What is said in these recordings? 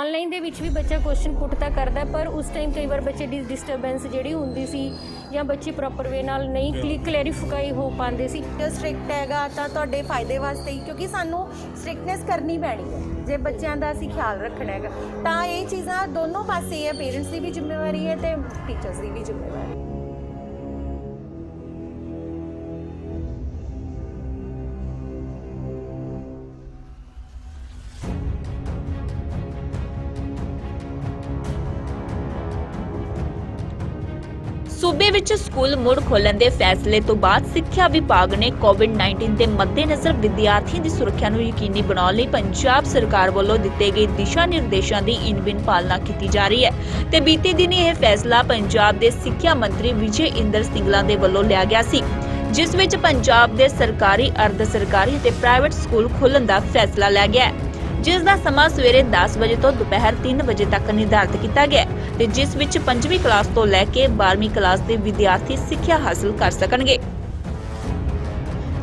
Online ਦੇ ਵਿੱਚ ਵੀ ਬੱਚਾ ਕੁਐਸਚਨ ਪੁੱਟ ਤਾਂ ਕਰਦਾ ਪਰ ਉਸ ਟਾਈਮ ਕਈ ਵਾਰ ਬੱਚੇ ਦੀ ਡਿਸਟਰਬੈਂਸ ਜਿਹੜੀ ਹੁੰਦੀ ਸੀ ਜਾਂ ਬੱਚੇ ਪ੍ਰੋਪਰ ਵੇ ਨਾਲ ਨਹੀਂ ਕਲੈਰੀਫਾਈ ਹੋ ਪਾਉਂਦੇ ਸੀ। ਜੋ ਸਟ੍ਰਿਕਟ ਹੈਗਾ ਤਾਂ ਤੁਹਾਡੇ ਫਾਇਦੇ ਵਾਸਤੇ ਹੀ ਕਿਉਂਕਿ ਸਾਨੂੰ ਸਟ੍ਰਿਕਟਨੈਸ ਕਰਨੀ ਪੈਣੀ ਹੈ ਜੇ ਬੱਚਿਆਂ ਦਾ ਅਸੀਂ ਖਿਆਲ ਰੱਖਣਾ ਹੈਗਾ। ਤਾਂ ਇਹ ਚੀਜ਼ਾਂ ਦੋਨੋਂ ਪਾਸੇ ਹੈ ਪੇਰੈਂਟਸ ਦੀ ਵੀ ਜ਼ਿੰਮੇਵਾਰੀ ਹੈ ਤੇ ਟੀਚਰਸ ਦੀ ਵੀ ਜ਼ਿੰਮੇਵਾਰੀ ਹੈ। ਸੂਬੇ ਵਿੱਚ ਸਕੂਲ ਮੁੜ ਖੋਲ੍ਹਣ ਦੇ ਫੈਸਲੇ ਤੋਂ ਬਾਅਦ ਸਿੱਖਿਆ ਵਿਭਾਗ ਨੇ ਕੋਵਿਡ-19 ਦੇ ਮੱਦੇਨਜ਼ਰ ਵਿਦਿਆਰਥੀਆਂ ਦੀ ਸੁਰੱਖਿਆ ਨੂੰ ਯਕੀਨੀ ਬਣਾਉਣ ਲਈ ਪੰਜਾਬ ਸਰਕਾਰ ਵੱਲੋਂ ਦਿੱਤੇ ਗਏ ਦਿਸ਼ਾ ਨਿਰਦੇਸ਼ਾਂ ਦੀ ਇਨਬਿਨ ਪਾਲਣਾ ਕੀਤੀ ਜਾ ਰਹੀ ਹੈ। ਤੇ ਬੀਤੇ ਦਿਨੀ ਇਹ ਫੈਸਲਾ ਪੰਜਾਬ ਦੇ ਸਿੱਖਿਆ ਮੰਤਰੀ ਵਿਜੇ ਇੰਦਰ ਸਿੰਗਲਾ ਦੇ ਵੱਲੋਂ ਲਿਆ ਗਿਆ ਸੀ, ਜਿਸ ਵਿੱਚ ਪੰਜਾਬ ਦੇ ਸਰਕਾਰੀ, ਅਰਧ ਸਰਕਾਰੀ ਅਤੇ ਪ੍ਰਾਈਵੇਟ ਸਕੂਲ ਖੋਲਣ ਦਾ ਫੈਸਲਾ ਲਿਆ ਗਿਆ ਜਿਸ ਦਾ ਸਮਾਂ ਸਵੇਰੇ 10 ਵਜੇ ਤੋਂ ਦੁਪਹਿਰ 3 ਵਜੇ ਤੱਕ ਨਿਰਧਾਰਤ ਕੀਤਾ ਗਿਆ ਤੇ ਜਿਸ ਵਿੱਚ 5ਵੀਂ ਕਲਾਸ ਤੋਂ ਲੈ ਕੇ 12ਵੀਂ ਕਲਾਸ ਦੇ ਵਿਦਿਆਰਥੀ ਸਿੱਖਿਆ ਹਾਸਲ ਕਰ ਸਕਣਗੇ।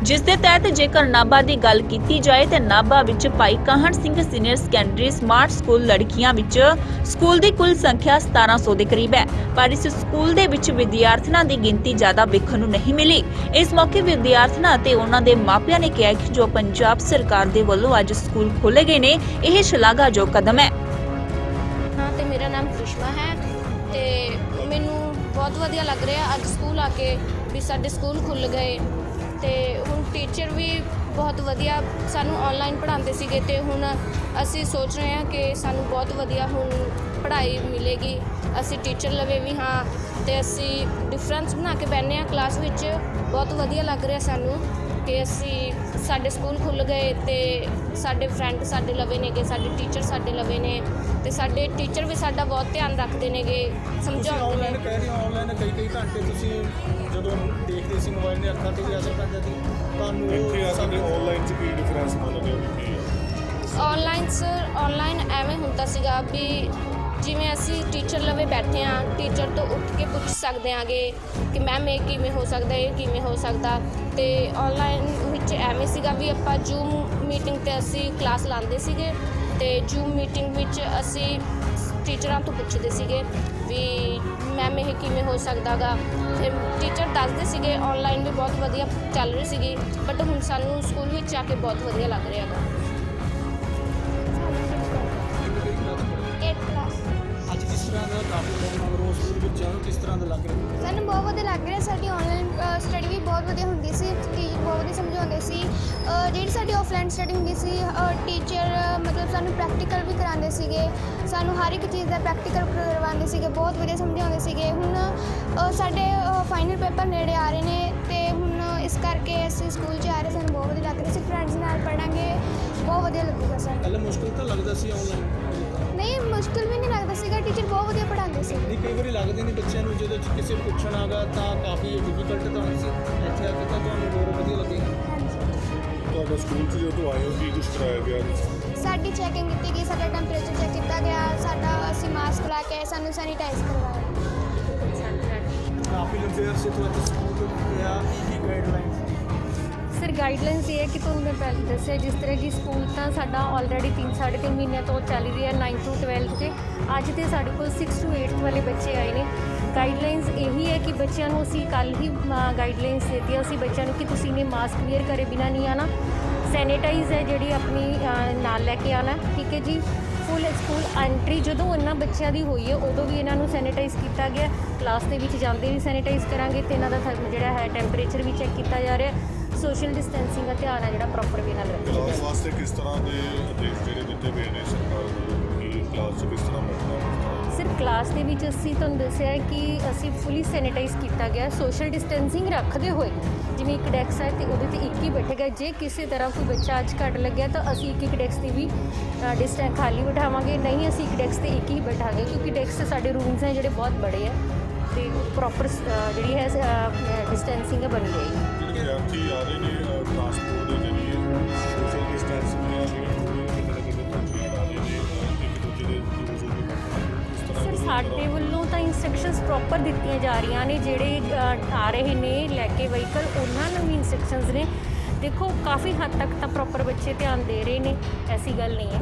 ਜਿਸ ਦੇ ਤਹਿਤ ਜੇਕਰ ਨਾਭਾ ਦੀ ਗੱਲ ਕੀਤੀ ਜਾਏ ਤੇ ਨਾਭਾ ਵਿੱਚ Bhai Kahn Singh senior secondary smart school ਲੜਕੀਆਂ ਵਿੱਚ ਸਕੂਲ ਦੀ ਕੁੱਲ ਸੰਖਿਆ 1700 ਦੇ ਕਰੀਬ ਹੈ, ਪਰ ਇਸ ਸਕੂਲ ਦੇ ਵਿੱਚ ਵਿਦਿਆਰਥਣਾਂ ਦੀ ਗਿਣਤੀ ਜ਼ਿਆਦਾ ਵੇਖਣ ਨੂੰ ਨਹੀਂ ਮਿਲੀ। ਇਸ ਮੌਕੇ ਵਿਦਿਆਰਥਣਾਂ ਅਤੇ ਉਹਨਾਂ ਦੇ ਮਾਪਿਆਂ ਨੇ ਕਿਹਾ ਕਿ ਜੋ ਪੰਜਾਬ ਸਰਕਾਰ ਦੇ ਵੱਲੋਂ ਅੱਜ ਸਕੂਲ ਖੋਲੇ ਗਏ ਨੇ, ਇਹ ਸ਼ਲਾਘਾਯੋਗ ਕਦਮ ਹੈ। ਮੇਰਾ ਨਾਮ ਕ੍ਰਿਸ਼ਮਾ ਹੈ ਤੇ ਮੈਨੂੰ ਬਹੁਤ ਵਧੀਆ ਲੱਗ ਰਿਹਾ ਅੱਜ ਸਕੂਲ ਆ ਕੇ ਵੀ ਸਾਡੇ ਸਕੂਲ ਖੁੱਲ ਗਏ ਤੇ ਹੁਣ ਟੀਚਰ ਵੀ ਬਹੁਤ ਵਧੀਆ ਸਾਨੂੰ ਆਨਲਾਈਨ ਪੜ੍ਹਾਉਂਦੇ ਸੀਗੇ ਤੇ ਹੁਣ ਅਸੀਂ ਸੋਚ ਰਹੇ ਹਾਂ ਕਿ ਸਾਨੂੰ ਬਹੁਤ ਵਧੀਆ ਹੁਣ ਪੜ੍ਹਾਈ ਮਿਲੇਗੀ। ਅਸੀਂ ਟੀਚਰ ਲਵੇ ਵੀ ਹਾਂ ਤੇ ਅਸੀਂ ਡਿਫਰੈਂਸ ਬਣਾ ਕੇ ਬੈਠਨੇ ਆ ਕਲਾਸ ਵਿੱਚ। ਬਹੁਤ ਵਧੀਆ ਲੱਗ ਰਿਹਾ ਸਾਨੂੰ। ਕਿ ਅਸੀਂ ਸਾਡੇ ਸਕੂਲ ਖੁੱਲ ਗਏ ਤੇ ਸਾਡੇ ਫਰੈਂਡ ਸਾਡੇ ਲਵੇ ਨੇਗੇ ਸਾਡੇ ਟੀਚਰ ਸਾਡੇ ਲਵੇ ਨੇ ਤੇ ਸਾਡੇ ਟੀਚਰ ਵੀ ਸਾਡਾ ਬਹੁਤ ਧਿਆਨ ਰੱਖਦੇ ਨੇਗੇ ਸਮਝਾਉਂਦੇ ਆਨਲਾਈਨ ਨੇ ਕਹਿ ਰਹੇ ਹੋ ਆਨਲਾਈਨ ਕਈ ਕਈ ਘੰਟੇ ਤੁਸੀਂ ਜਦੋਂ ਦੇਖਦੇ ਸੀ ਮੋਬਾਈਲ ਨੇ ਅੱਖਾਂ ਤੇ ਵੀ ਅਸਰ ਪੈਂਦਾ ਸੀ ਤੁਹਾਨੂੰ ਇੱਥੇ ਆ ਉਹ ਸਾਡੇ ਸਮਝ ਆਨਲਾਈਨ ਚ ਕੀ ਡਿਫਰੈਂਸ ਮੰਨਦੇ ਹੋ ਕਿ ਕੀ ਹੈ ਆਨਲਾਈਨ ਸਰ ਆਨਲਾਈਨ ਐਵੇਂ ਹੁੰਦਾ ਸੀਗਾ ਵੀ ਜਿਵੇਂ ਅਸੀਂ ਟੀਚਰ ਲਵੇ ਬੈਠੇ ਆ ਟੀਚਰ ਤੋਂ ਉੱਠ ਕੇ ਪੁੱਛ ਸਕਦੇ ਆਂਗੇ ਕਿ ਮੈਮ ਇਹ ਕਿਵੇਂ ਹੋ ਸਕਦਾ, ਇਹ ਕਿਵੇਂ ਹੋ ਸਕਦਾ। ਤੇ ਆਨਲਾਈਨ ਵਿੱਚ ਐਵੇਂ ਸੀਗਾ ਵੀ ਆਪਾਂ ਜੂਮ ਮੀਟਿੰਗ ਤੇ ਅਸੀਂ ਕਲਾਸ ਲਾਉਂਦੇ ਸੀਗੇ ਤੇ ਜੂਮ ਮੀਟਿੰਗ ਵਿੱਚ ਅਸੀਂ ਟੀਚਰਾਂ ਤੋਂ ਪੁੱਛਦੇ ਸੀਗੇ ਵੀ ਮੈਮ ਇਹ ਕਿਵੇਂ ਹੋ ਸਕਦਾਗਾ। ਤੇ ਟੀਚਰ ਦੱਸਦੇ ਸੀਗੇ ਆਨਲਾਈਨ ਵੀ ਬਹੁਤ ਵਧੀਆ ਚੱਲ ਰਹੀ ਸੀਗੀ ਬਟ ਹੁਣ ਸਾਨੂੰ ਸਕੂਲ ਵਿੱਚ ਆ ਕੇ ਬਹੁਤ ਵਧੀਆ ਲੱਗ ਰਿਹਾ ਹੈਗਾ। ਕਾਫੀ ਲੋਕ ਮਗਰੋਂ ਸਕੂਲ ਵਿੱਚ ਆਉਣ ਕਿਸ ਤਰ੍ਹਾਂ ਦਾ ਲੱਗ ਰਿਹਾ ਸਾਨੂੰ ਬਹੁਤ ਵਧੀਆ ਲੱਗ ਰਿਹਾ ਸਾਡੀ ਆਨਲਾਈਨ ਸਟੱਡੀ ਵੀ ਬਹੁਤ ਵਧੀਆ ਹੁੰਦੀ ਸੀ ਟੀਚਰ ਬਹੁਤ ਵਧੀਆ ਸਮਝਾਉਂਦੇ ਸੀ। ਅ, ਜਿਹੜੀ ਸਾਡੀ ਆਫਲਾਈਨ ਸਟੱਡੀ ਹੁੰਦੀ ਸੀ ਟੀਚਰ ਮਤਲਬ ਸਾਨੂੰ ਪ੍ਰੈਕਟੀਕਲ ਵੀ ਕਰਾਉਂਦੇ ਸੀਗੇ। ਸਾਨੂੰ ਹਰ ਇੱਕ ਚੀਜ਼ ਦਾ ਪ੍ਰੈਕਟੀਕਲ ਕਰਵਾਉਂਦੇ ਸੀਗੇ ਬਹੁਤ ਵਧੀਆ ਸਮਝਾਉਂਦੇ ਸੀਗੇ। ਹੁਣ ਅ, ਸਾਡੇ ਫਾਈਨਲ ਪੇਪਰ ਨੇੜੇ ਆ ਰਹੇ ਨੇ ਤੇ ਹੁਣ ਇਸ ਕਰਕੇ ਅਸੀਂ ਸਕੂਲ 'ਚ ਆ ਰਹੇ ਸਾਨੂੰ ਬਹੁਤ ਵਧੀਆ ਲੱਗ ਰਿਹਾ। ਸੀ ਫਰੈਂਡਸ ਨਾਲ ਪੜਾਂਗੇ ਬਹੁਤ ਵਧੀਆ ਲੱਗੂਗਾ ਸਾਨੂੰ। ਪਹਿਲਾਂ ਮੁਸ਼ਕਲ ਤਾਂ ਲੱਗਦਾ ਸੀ ਆਨਲਾਈਨ ਨਹੀਂ ਮੁਸ਼ਕਿਲ ਵੀ ਨਹੀਂ ਲੱਗਦਾ ਸੀਗਾ। ਟੀਚਰ ਬਹੁਤ ਵਧੀਆ ਪੜਾਉਂਦੇ ਸੀ। ਨਹੀਂ ਕਈ ਵਾਰੀ ਲੱਗਦੇ ਨੇ ਬੱਚਿਆਂ ਨੂੰ ਜਦੋਂ ਕਿਸੇ ਪੁੱਛਣ ਆਗਾ ਤਾਂ ਕਾਫੀ ਡਿਫਿਕਲਟ ਤਾਂ ਹੁੰਦੀ ਸੀ। ਇੱਥੇ ਆ ਕੇ ਤਾਂ ਤੁਹਾਨੂੰ ਹੋਰ ਵਧੀਆ ਲੱਗੇਗਾ ਹਾਂਜੀ। ਤੁਹਾਡਾ ਸਕੂਲ ਚ ਜਦੋਂ ਆਏ ਹੋ ਕੀ ਕੁਝ ਕਰਾਇਆ ਗਿਆ ਸਾਡੀ ਚੈਕਿੰਗ ਕੀਤੀ ਗਈ ਸਾਡਾ ਟੈਂਪਰੇਚਰ ਚੈੱਕ ਕੀਤਾ ਗਿਆ ਸਾਡਾ ਅਸੀਂ ਮਾਸਕ ਲਾ ਕੇ ਸਾਨੂੰ ਸੈਨੀਟਾਈਜ਼ ਕਰਵਾਇਆ। ਕਾਫੀ ਲੰਬੇ ਅਰਸੇ ਤੋਂ ਇੱਥੇ ਸਕੂਲ ਪਿਆ ਕੀ ਕੀ ਗਾਈਡਲਾਈਨਸ ਸਰ ਗਾਈਡਲਾਈਨਸ ਇਹ ਹੈ ਕਿ ਤੁਹਾਨੂੰ ਮੈਂ ਪਹਿਲਾਂ ਦੱਸਿਆ, ਜਿਸ ਤਰ੍ਹਾਂ ਕਿ ਸਕੂਲ ਤਾਂ ਸਾਡਾ ਆਲਰੇਡੀ 3 3.5 ਮਹੀਨਿਆਂ ਤੋਂ ਚੱਲ ਰਹੀ ਹੈ 9 ਤੋਂ 12 ਤੇ। ਅੱਜ ਤੇ ਸਾਡੇ ਕੋਲ 6 ਤੋਂ 8 ਵਾਲੇ ਬੱਚੇ ਆਏ ਨੇ। ਗਾਈਡਲਾਈਨਸ ਇਹੀ ਹੈ ਕਿ ਬੱਚਿਆਂ ਨੂੰ ਅਸੀਂ ਕੱਲ ਹੀ ਗਾਈਡਲਾਈਨਸ ਦਿੱਤੀਆਂ। ਅਸੀਂ ਬੱਚਿਆਂ ਨੂੰ ਕਿ ਤੁਸੀਂ ਨੇ ਮਾਸਕ ਵੇਅਰ ਕਰੇ ਬਿਨਾ ਨਹੀਂ ਆਣਾ ਸੈਨੀਟਾਈਜ਼ ਹੈ ਜਿਹੜੀ ਆਪਣੀ ਨਾਲ ਲੈ ਕੇ ਆਣਾ ਠੀਕ ਹੈ ਜੀ? ਫੁੱਲ ਸਕੂਲ ਐਂਟਰੀ ਜਦੋਂ ਉਹਨਾਂ ਬੱਚਿਆਂ ਦੀ ਹੋਈ ਹੈ, ਉਦੋਂ ਵੀ ਇਹਨਾਂ ਨੂੰ ਸੈਨੀਟਾਈਜ਼ ਕੀਤਾ ਗਿਆ। ਕਲਾਸ ਦੇ ਵਿੱਚ ਜਾਂਦੇ ਵੀ ਸੈਨੀਟਾਈਜ਼ ਕਰਾਂਗੇ ਤੇ ਇਹਨਾਂ ਦਾ ਜਿਹੜਾ ਹੈ ਟੈਂਪਰੇਚਰ ਵੀ ਚੈੱਕ ਕੀਤਾ ਜਾ ਰਿਹਾ। ਸੋਸ਼ਲ ਡਿਸਟੈਂਸਿੰਗ ਦਾ ਧਿਆਨ ਹੈ ਜਿਹੜਾ ਪ੍ਰੋਪਰ ਵੇ ਨਾਲ ਰੱਖਿਆ ਕਲਾਸ ਵਾਸਤੇ ਕਿਸ ਤਰ੍ਹਾਂ ਦੇ ਆਦੇਸ਼ ਜਿਹੜੇ ਦਿੱਤੇ ਗਏ ਨੇ ਸਰਕਾਰ ਵੱਲੋਂ ਕਿ ਕਲਾਸ ਚ ਕਿਸ ਤਰ੍ਹਾਂ ਬੈਠਣਾ ਸਿਰ ਕਲਾਸ ਦੇ ਵਿੱਚ ਅਸੀਂ ਤੁਹਾਨੂੰ ਦੱਸਿਆ ਹੈ ਕਿ ਅਸੀਂ ਫੁੱਲੀ ਸੈਨੀਟਾਈਜ਼ ਕੀਤਾ ਗਿਆ ਸੋਸ਼ਲ ਡਿਸਟੈਂਸਿੰਗ ਰੱਖਦੇ ਹੋਏ ਜਿਵੇਂ ਇੱਕ ਡੈਕਸ ਹੈ ਤੇ ਉਹਦੇ ਤੇ ਇੱਕ ਹੀ ਬੈਠੇਗਾ ਜੇ ਕਿਸੇ ਤਰ੍ਹਾਂ ਕੋਈ ਬੱਚਾ ਅੱਜ ਘੱਟ ਲੱਗਿਆ ਤਾਂ ਅਸੀਂ ਇੱਕ ਇੱਕ ਡੈਕਸ ਤੇ ਵੀ ਡਿਸਟੈਂਸ ਖਾਲੀ ਬਿਠਾਵਾਂਗੇ। ਨਹੀਂ ਅਸੀਂ ਇੱਕ ਡੈਕਸ ਤੇ ਇੱਕ ਹੀ ਬਿਠਾਂਗੇ ਕਿਉਂਕਿ ਡੈਕਸ ਸਾਡੇ ਰੂਮਸ ਹੈ ਜਿਹੜੇ ਬਹੁਤ ਬੜੇ ਆ ਤੇ ਪ੍ਰੋਪਰ ਜਿਹੜੀ ਹੈ ਡਿਸਟੈਂਸਿੰਗ ਬਣੀ ਰਹੇਗੀ। ਜਿਹੜੇ ਵਿਦਿਆਰਥੀ ਆ ਰਹੇ ਨੇ ਟ੍ਰਾਂਸਪੋਰਟ ਦੇ ਜ਼ਰੀਏ ਸੋਸ਼ਲ ਡਿਸਟੈਂਸਿੰਗ ਦੀਆਂ ਜਿਹੜੀਆਂ ਥੋੜ੍ਹੀਆਂ ਕਿਤੇ ਨਾ ਕਿਤੇ ਤੰਗੀਆਂ ਆ ਰਹੇ ਨੇ ਅਹ ਇੱਕ ਦੂਜੇ ਦੇ ਦੂਰ ਹੋ ਕੇ ਬੈਠਣਾ ਇਸ ਤਰ੍ਹਾਂ ਸਰ ਸਾਡੇ ਵੱਲੋਂ ਤਾਂ ਇਨਸਟਰਕਸ਼ਨਸ ਪ੍ਰੋਪਰ ਦਿੱਤੀਆਂ ਜਾ ਰਹੀਆਂ ਨੇ ਜਿਹੜੇ ਅ, ਆ ਰਹੇ ਨੇ ਲੈ ਕੇ ਵਹੀਕਲ ਉਹਨਾਂ ਨੂੰ ਵੀ ਇਨਸਟਰਕਸ਼ਨਸ ਨੇ। ਦੇਖੋ ਕਾਫੀ ਹੱਦ ਤੱਕ ਤਾਂ ਪ੍ਰੋਪਰ ਬੱਚੇ ਧਿਆਨ ਦੇ ਰਹੇ ਨੇ ਐਸੀ ਗੱਲ ਨਹੀਂ ਹੈ।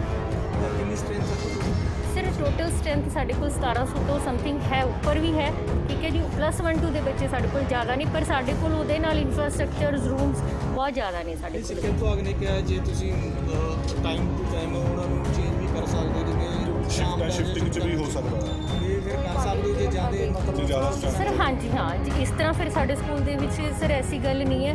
ਕਿੰਨੀ ਸਟ੍ਰੈਂਥ ਹੈ ਟੋਟਲ ਸਟਰੈਂਥ ਸਾਡੇ ਕੋਲ 1700 ਤੋਂ ਸਮਥਿੰਗ ਹੈ ਉੱਪਰ ਵੀ ਹੈ ਠੀਕ ਹੈ ਜੀ? ਪਲੱਸ 1 2 ਦੇ ਬੱਚੇ ਸਾਡੇ ਕੋਲ ਜ਼ਿਆਦਾ ਨਹੀਂ ਪਰ ਸਾਡੇ ਕੋਲ ਉਹਦੇ ਨਾਲ ਇਨਫਰਾਸਟ੍ਰਕਚਰਸ ਰੂਮਸ ਬਹੁਤ ਜ਼ਿਆਦਾ ਨੇ ਸਾਡੇ ਕੋਲ। ਸਿੱਖਿਆ ਵਿਭਾਗ ਨੇ ਕਿਹਾ ਜੇ ਤੁਸੀਂ ਟਾਈਮ ਟੂ ਟਾਈਮ ਉਹਨਾਂ ਨੂੰ ਚੇਂਜ ਵੀ ਕਰ ਸਕਦੇ ਹੋ ਜਿਵੇਂ ਸ਼ਾਮ ਦਾ ਸ਼ਿਫਟਿੰਗ ਚ ਵੀ ਹੋ ਸਕਦਾ। ਹੈ ਫਿਰ ਕਰ ਸਕਦੇ ਹੋ ਜੇ ਜ਼ਿਆਦਾ ਜੇ ਮਤਲਬ ਜ਼ਿਆਦਾ strength ਸਰ ਹਾਂਜੀ ਹਾਂ ਜੀ ਇਸ ਤਰ੍ਹਾਂ ਫਿਰ ਸਾਡੇ ਸਕੂਲ ਦੇ ਵਿੱਚ ਸਰ ਐਸੀ ਗੱਲ ਨਹੀਂ ਹੈ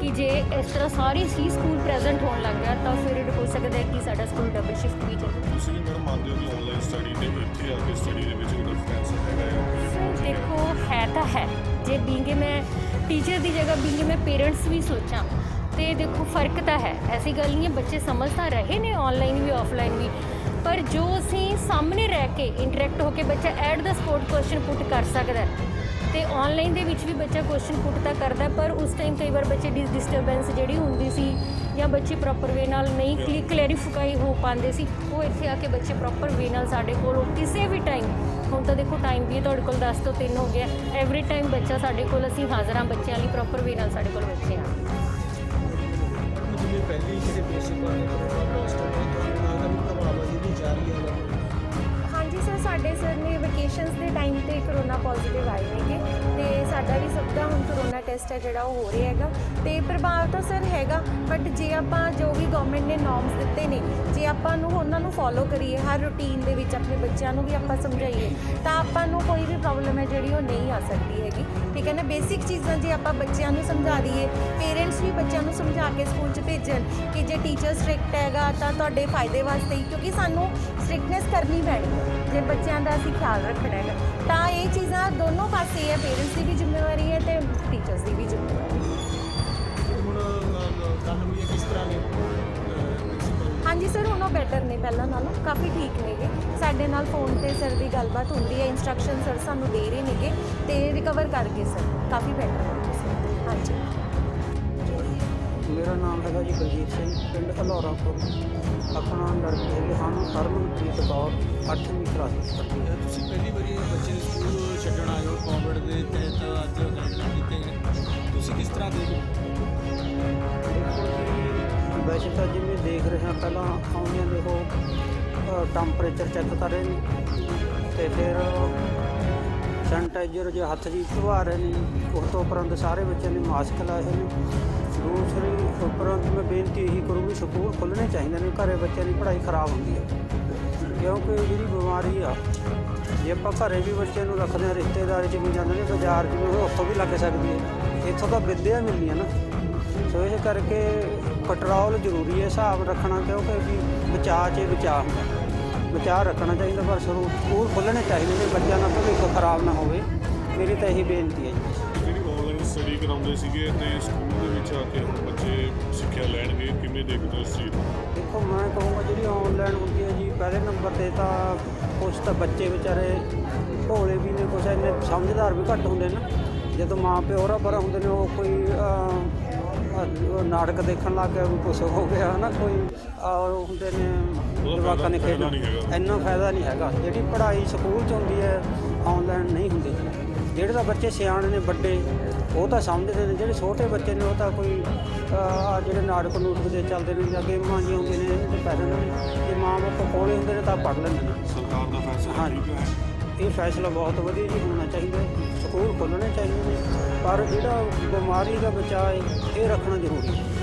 ਕਿ ਜੇ ਇਸ ਤਰ੍ਹਾਂ ਸਾਰੇ ਹੀ ਸਕੂਲ ਪ੍ਰੈਜ਼ੈਂਟ ਹੋਣ ਲੱਗ ਗਿਆ ਤਾਂ ਫਿਰ ਇਹ ਹੋ ਸਕਦਾ ਹੈ ਕਿ ਸਾਡਾ ਸਕੂਲ ਡਬਲ ਸ਼ਿਫਟ ਵੀ ਚੱਲੇ। ਤੁਸੀਂ ਵੀ ਮੈਡਮ ਮੰਨਦੇ ਹੋ ਕਿ ਆਨਲਾਈਨ ਸਟੱਡੀ ਤੇ ਇੱਥੇ ਆ ਕੇ ਸਟੱਡੀ ਦੇ ਵਿੱਚ ਡਿਫਰੈਂਸ ਹੈਗਾ ਹੈ ਦੇਖੋ ਹੈ ਤਾਂ ਹੈ। ਜੇ ਬੀਂਗੇ ਮੈਂ ਟੀਚਰ ਦੀ ਜਗ੍ਹਾ ਬੀਂਗੇ ਮੈਂ ਪੇਰੈਂਟਸ ਵੀ ਸੋਚਾਂ ਤੇ ਦੇਖੋ ਫ਼ਰਕ ਤਾਂ ਹੈ। ਐਸੀ ਗੱਲ ਨਹੀਂ ਹੈ ਬੱਚੇ ਸਮਝ ਤਾਂ ਰਹੇ ਨੇ ਆਨਲਾਈਨ ਵੀ ਆਫਲਾਈਨ ਵੀ। ਪਰ ਜੋ ਅਸੀਂ ਸਾਹਮਣੇ ਰਹਿ ਕੇ ਇੰਟਰੈਕਟ ਹੋ ਕੇ ਬੱਚਾ at the spot question put ਕਰ ਸਕਦਾ ਹੈ, ਤੇ ਆਨਲਾਈਨ ਦੇ ਵਿੱਚ ਵੀ ਬੱਚਾ ਕੁਐਸਚਨ ਪੁੱਟ ਤਾਂ ਕਰਦਾ ਪਰ ਉਸ ਟਾਈਮ ਕਈ ਵਾਰ ਬੱਚੇ ਦੀ ਡਿਸਟਰਬੈਂਸ ਜਿਹੜੀ ਹੁੰਦੀ ਸੀ ਜਾਂ ਬੱਚੇ ਪ੍ਰੋਪਰ ਵੇ ਨਾਲ ਨਹੀਂ ਕਲੀ ਕਲੈਰੀਫਾਈ ਹੋ ਪਾਉਂਦੇ ਸੀ, ਉਹ ਇੱਥੇ ਆ ਕੇ ਬੱਚੇ ਪ੍ਰੋਪਰ ਵੇ ਨਾਲ ਸਾਡੇ ਕੋਲ ਕਿਸੇ ਵੀ ਟਾਈਮ ਹੁਣ ਤਾਂ ਦੇਖੋ ਟਾਈਮ ਵੀ ਤੁਹਾਡੇ ਕੋਲ 10 ਤੋਂ 3 ਹੋ ਗਿਆ ਐਵਰੀ ਟਾਈਮ ਬੱਚਾ ਸਾਡੇ ਕੋਲ ਅਸੀਂ ਹਾਜ਼ਰਾਂ ਬੱਚਿਆਂ ਲਈ ਪ੍ਰੋਪਰ ਵੇ ਨਾਲ ਸਾਡੇ ਕੋਲ ਬੈਠੇ ਹਾਂ। ਪਹਿਲੀ ਜਿਹੜੇ ਪ੍ਰਿੰਸੀਪਲ ਨੇ ਪੇਸ਼ੈਂਟਸ ਦੇ ਟਾਈਮ ਤੇ ਕਰੋਨਾ ਪੋਜ਼ਿਟਿਵ ਆਏ ਨੇਗੇ ਤੇ ਸਾਡਾ ਵੀ ਸਭ ਦਾ ਹੁਣ ਕਰੋਨਾ ਟੈਸਟ ਹੈ ਜਿਹੜਾ ਉਹ ਹੋ ਰਿਹਾ ਹੈਗਾ। ਤੇ ਪ੍ਰਭਾਵ ਤਾਂ ਸਰ ਹੈਗਾ ਬਟ ਜੇ ਆਪਾਂ ਜੋ ਵੀ ਗਵਰਨਮੈਂਟ ਨੇ ਨੋਰਮਸ ਦਿੱਤੇ ਨੇ, ਜੇ ਆਪਾਂ ਨੂੰ ਉਹਨਾਂ ਨੂੰ ਫੋਲੋ ਕਰੀਏ, ਹਰ ਰੂਟੀਨ ਦੇ ਵਿੱਚ ਆਪਣੇ ਬੱਚਿਆਂ ਨੂੰ ਵੀ ਆਪਾਂ ਸਮਝਾਈਏ, ਤਾਂ ਆਪਾਂ ਨੂੰ ਕੋਈ ਵੀ ਪ੍ਰੋਬਲਮ ਹੈ ਜਿਹੜੀ ਉਹ ਨਹੀਂ ਆ ਸਕਦੀ ਹੈਗੀ। ਠੀਕ ਹੈ ਨਾ? ਬੇਸਿਕ ਚੀਜ਼ਾਂ ਜੇ ਆਪਾਂ ਬੱਚਿਆਂ ਨੂੰ ਸਮਝਾ ਦਈਏ ਪੇਰੈਂਟਸ ਵੀ ਬੱਚਿਆਂ ਨੂੰ ਸਮਝਾ ਕੇ ਸਕੂਲ 'ਚ ਭੇਜਣ ਕਿ ਜੇ ਟੀਚਰ ਸਟ੍ਰਿਕਟ ਹੈਗਾ ਤਾਂ ਤੁਹਾਡੇ ਫਾਇਦੇ ਵਾਸਤੇ ਹੀ, ਕਿਉਂਕਿ ਸਾਨੂੰ ਸਟ੍ਰਿਕਟਨੈਸ ਕਰਨੀ ਪੈਣੀ। ਜੇ ਬੱਚਿਆਂ ਦਾ ਅਸੀਂ ਖਿਆਲ ਰੱਖਣਾ ਹੈਗਾ। ਤਾਂ ਇਹ ਚੀਜ਼ਾਂ ਦੋਨੋਂ ਪਾਸੇ ਹੈ ਪੇਰੈਂਟਸ ਦੀ ਵੀ ਜ਼ਿੰਮੇਵਾਰੀ ਹੈ ਤੇ ਟੀਚਰਸ ਦੀ ਵੀ ਜ਼ਿੰਮੇਵਾਰੀ ਹੈ। ਹੁਣ ਗੱਲ ਹੋਈ ਹੈ ਕਿਸ ਤਰ੍ਹਾਂ ਨੇ ਪ੍ਰਿੰਸੀਪਲ ਹਾਂਜੀ ਸਰ ਹੁਣ ਉਹ ਬੈਟਰ ਨੇ ਪਹਿਲਾਂ ਨਾਲੋਂ ਕਾਫੀ ਠੀਕ ਨੇਗੇ ਸਾਡੇ ਨਾਲ ਫੋਨ ਤੇ ਸਰ ਦੀ ਗੱਲਬਾਤ ਹੁੰਦੀ ਹੈ ਇਨਸਟਰਕਸ਼ਨ ਸਰ ਸਾਨੂੰ ਦੇ ਰਹੇ ਨੇਗੇ ਤੇ ਰਿਕਵਰ ਕਰ ਗਏ ਸਰ ਕਾਫੀ ਬੈਟਰ ਹੋ। ਹਾਂਜੀ। ਮੇਰਾ ਨਾਮ ਹੈਗਾ ਜੀ ਬਲਜੀਤ ਸਿੰਘ ਪਿੰਡ ਹਲੌਰਾ ਤੋਂ ਆਪਣਾ ਲੜਕੀ ਹੈਗੀ ਸਾਨੂੰ ਹਰਮਨਪ੍ਰੀਤ ਕੌਰ 8ਵੀਂ ਕਲਾਸ ਵਿੱਚ ਪੜ੍ਹਦੀ ਹੈ। ਤੁਸੀਂ ਪਹਿਲੀ ਵਾਰੀ ਬੱਚੇ ਨੂੰ ਸਕੂਲ ਛੱਡਣ ਆਏ ਹੋ ਕੋਵਿਡ ਦੇ ਤਹਿਤ ਅੱਜ ਗਾਈਡਲਾਈਨ ਕੀਤੇ ਗਏ ਤੁਸੀਂ ਕਿਸ ਤਰ੍ਹਾਂ ਦੇਖੋ ਵੈਸੇ ਤਾਂ ਜਿਵੇਂ ਦੇਖ ਰਹੇ ਹਾਂ ਪਹਿਲਾਂ ਆਉਂਦਿਆਂ ਦੇਖੋ ਟੈਂਪਰੇਚਰ ਚੈੱਕ ਕਰ ਰਹੇ ਨੇ ਤੇ ਫਿਰ ਸੈਨੀਟਾਈਜ਼ਰ ਜੇ ਹੱਥ ਜੀ ਧਵਾ ਰਹੇ ਨੇ, ਉਸ ਤੋਂ ਉਪਰੰਤ ਸਾਰੇ ਬੱਚਿਆਂ ਨੇ ਮਾਸਕ ਲਾਏ ਹੋਏ ਨੇ। ਦੂਸਰੀ, ਉਪਰੰਤ ਮੈਂ ਬੇਨਤੀ ਇਹੀ ਕਰੂੰਗੀ, ਸਕੂਲ ਖੁੱਲ੍ਹਣੇ ਚਾਹੀਦੇ ਨੇ, ਘਰੇ ਬੱਚਿਆਂ ਦੀ ਪੜ੍ਹਾਈ ਖਰਾਬ ਹੁੰਦੀ ਹੈ। ਕਿਉਂਕਿ ਜਿਹੜੀ ਬਿਮਾਰੀ ਆ, ਜੇ ਆਪਾਂ ਘਰੇ ਵੀ ਬੱਚੇ ਨੂੰ ਰੱਖਦੇ ਹਾਂ, ਰਿਸ਼ਤੇਦਾਰੀ 'ਚ ਵੀ ਜਾਂਦੇ ਨੇ, ਬਾਜ਼ਾਰ 'ਚ ਵੀ ਉਹ ਉੱਥੋਂ ਵੀ ਲੱਗ ਸਕਦੀ ਹੈ। ਇੱਥੋਂ ਤਾਂ ਵਿੱਦਿਆ ਮਿਲਣੀ ਹੈ ਨਾ। ਸੋ ਇਸ ਕਰਕੇ ਕੰਟਰੋਲ ਜ਼ਰੂਰੀ ਹੈ, ਹਿਸਾਬ ਰੱਖਣਾ, ਕਿਉਂਕਿ ਵੀ ਬਚਾਅ 'ਚ ਬਚਾਅ ਹੁੰਦਾ। ਬਚਾਅ ਰੱਖਣਾ ਚਾਹੀਦਾ ਪਰ ਸ਼ੁਰੂ ਸਕੂਲ ਖੁੱਲ੍ਹਣੇ ਚਾਹੀਦੇ ਨੇ ਬੱਚਿਆਂ ਦਾ ਭਵਿੱਖ ਖਰਾਬ ਨਾ ਹੋਵੇ। ਮੇਰੀ ਤਾਂ ਇਹੀ ਬੇਨਤੀ ਹੈ ਜੀ। ਜਿਹੜੀ ਆਨਲਾਈਨ ਸਟੱਡੀ ਕਰਾਉਂਦੇ ਸੀਗੇ ਤੇ ਸਕੂਲ ਦੇ ਵਿੱਚ ਆ ਕੇ ਹੁਣ ਬੱਚੇ ਸਿੱਖਿਆ ਲੈਣਗੇ ਕਿਵੇਂ ਦੇਖਦੇ ਹੋ ਇਸ ਚੀਜ਼ ਦੇਖੋ ਮੈਂ ਕਹੂੰਗਾ ਜਿਹੜੀ ਆਨਲਾਈਨ ਹੁੰਦੀ ਹੈ ਜੀ ਪਹਿਲੇ ਨੰਬਰ ਤੇ ਤਾਂ ਕੁਛ ਤਾਂ ਬੱਚੇ ਵਿਚਾਰੇ ਭੋਲੇ ਵੀ ਨੇ ਕੁਛ ਇੰਨੇ ਸਮਝਦਾਰ ਵੀ ਘੱਟ ਹੁੰਦੇ ਨੇ। ਜਦੋਂ ਮਾਂ ਪਿਓ ਹੋਰਾਂ ਪਰਾਂ ਹੁੰਦੇ ਨੇ ਉਹ ਕੋਈ ਅਹ, ਨਾਟਕ ਦੇਖਣ ਲੱਗ ਗਿਆ ਵੀ ਕੁਛ ਹੋ ਗਿਆ ਹਨਾ ਕੋਈ। ਔਰ ਹੁੰਦੇ ਨੇ ਜਵਾਕਾਂ ਨੇ ਖੇਡ। ਇੰਨਾ ਫਾਇਦਾ ਨਹੀਂ ਹੈਗਾ। ਜਿਹੜੀ ਪੜ੍ਹਾਈ ਸਕੂਲ 'ਚ ਹੁੰਦੀ ਹੈ ਆਨਲਾਈਨ ਨਹੀਂ ਹੁੰਦੀ। ਜਿਹੜੇ ਤਾਂ ਬੱਚੇ ਸਿਆਣੇ ਨੇ ਵੱਡੇ ਉਹ ਤਾਂ ਸਮਝਦੇ ਨੇ। ਜਿਹੜੇ ਛੋਟੇ ਬੱਚੇ ਨੇ ਉਹ ਤਾਂ ਕੋਈ ਆਹ ਜਿਹੜੇ ਨਾਟਕ ਨੂਟਕ ਦੇ ਚੱਲਦੇ ਨੇ ਜਾਂ ਗੇਮਾਂ ਜਿਹੀਆਂ ਹੁੰਦੀਆਂ ਨੇ 'ਤੇ ਪੈ ਜਾਂਦੇ ਨੇ। ਜੇ ਮਾਂ ਬਾਪ ਕੋਲੇ ਹੁੰਦੇ ਨੇ ਤਾਂ ਪੜ੍ਹ ਲੈਂਦੇ ਨੇ। ਸਰਕਾਰ ਦਾ ਫੈਸਲਾ। ਠੀਕ ਹੈ। ਇਹ ਫੈਸਲਾ ਬਹੁਤ ਵਧੀਆ ਜੀ ਹੋਣਾ ਚਾਹੀਦਾ ਹੈ। ਸਕੂਲ ਖੋਲ੍ਹਣੇ ਚਾਹੀਦੇ ਨੇ, ਪਰ ਜਿਹੜਾ ਬਿਮਾਰੀ ਦਾ ਬਚਾਅ ਹੈ, ਇਹ ਰੱਖਣਾ ਜ਼ਰੂਰੀ ਹੈ